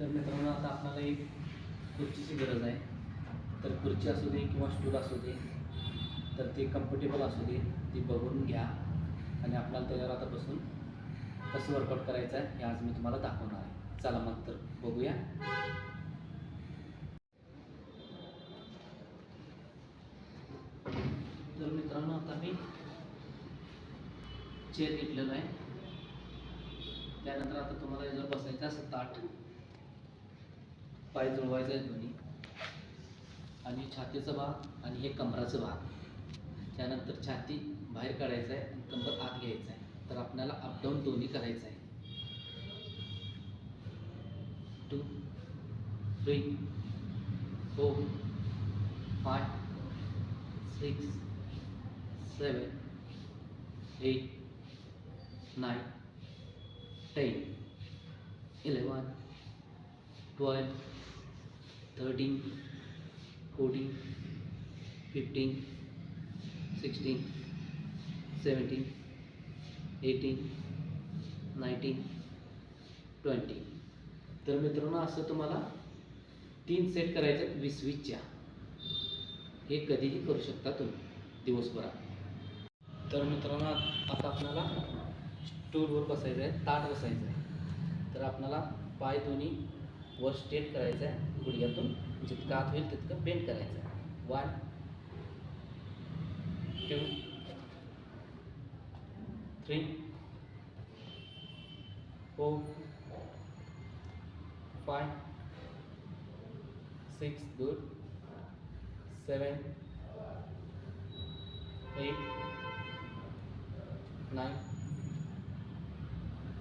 तर मित्रांनो आता आपल्याला एक खुर्चीची गरज आहे. तर खुर्ची असू दे किंवा स्टूल असू दे तर ते कम्फर्टेबल असू दे ती बघून घ्या. आणि आपल्याला त्याच्यावर आता बसून कसं वर्कआउट करायचं आहे हे आज मी तुम्हाला दाखवणार आहे. चला मग तर बघूया. तर मित्रांनो आता मी चेअर घेतलेला आहे. त्यानंतर आता तुम्हाला याच्यावर बसायचं असं ताट. पाय जुळवायचा आहे दोन्ही आणि छातीचा भाग आणि हे कमराचं भाग. त्यानंतर छाती बाहेर काढायचं आहे आणि कंबर आत घ्यायचं आहे. तर आपल्याला अपडाऊन दोन्ही करायचं आहे. Two three four five six seven eight nine ten eleven twelve thirteen fourteen fifteen sixteen seventeen eighteen nineteen twenty तर मित्रांनो असं तुम्हाला तीन सेट करायचे आहेत वीस वीसच्या हे कधीही करू शकता तुम्ही दिवसभरात. तर मित्रांनो आता आपल्याला स्टूलवर बसायचं आहे ताट बसायचं आहे. तर आपल्याला पाय दोन्ही वर स्ट्रेट करायचं आहे. गुडघ्यातून जितकं आत होईल तितकं बेंड करायचं आहे. One two three four five six good seven eight nine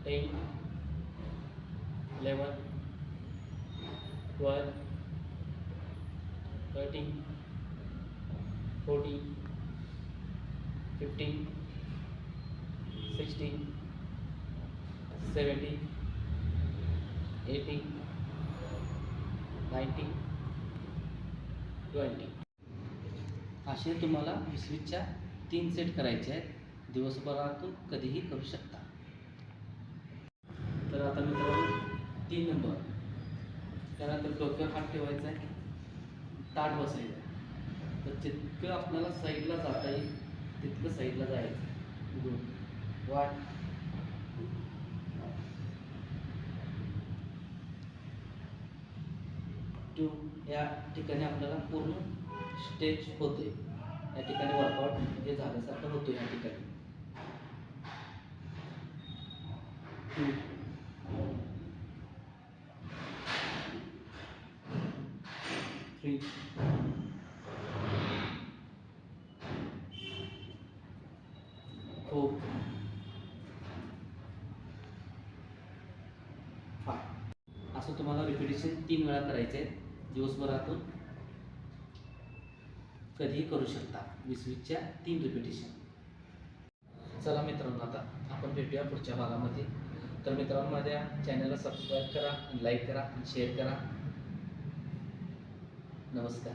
ten eleven twelve thirteen fourteen fifteen sixteen seventeen eighteen nineteen twenty. असे तुम्हाला वीसवीच्या तीन सेट करायचे आहेत. दिवसभरातून कधीही करू शकता. तर आता मित्रांनो तीन नंबर. त्यानंतर डोक्यावर हात ठेवायचा आहे. ताट बसायचं. तर जितकं आपल्याला साईडला जाता येईल तितकं साईडला जायचं. गुड वाट. टू या ठिकाणी आपल्याला पूर्ण स्टेच होते या ठिकाणी वर्कआउट हे झाल्यासारखं होतो या ठिकाणी. टू ठीक फाय असं तुम्हाला रिपिटेशन तीन वेळा करायचे आहे दिवसभरातून कधीही करू शकता. वीस वीसच्या तीन रिपिटेशन चला मित्रांनो आता आपण भेटूया पुढच्या भागामध्ये. तर मित्रांनो माझ्या चॅनलला सबस्क्राईब करा लाईक करा शेअर करा. नमस्कार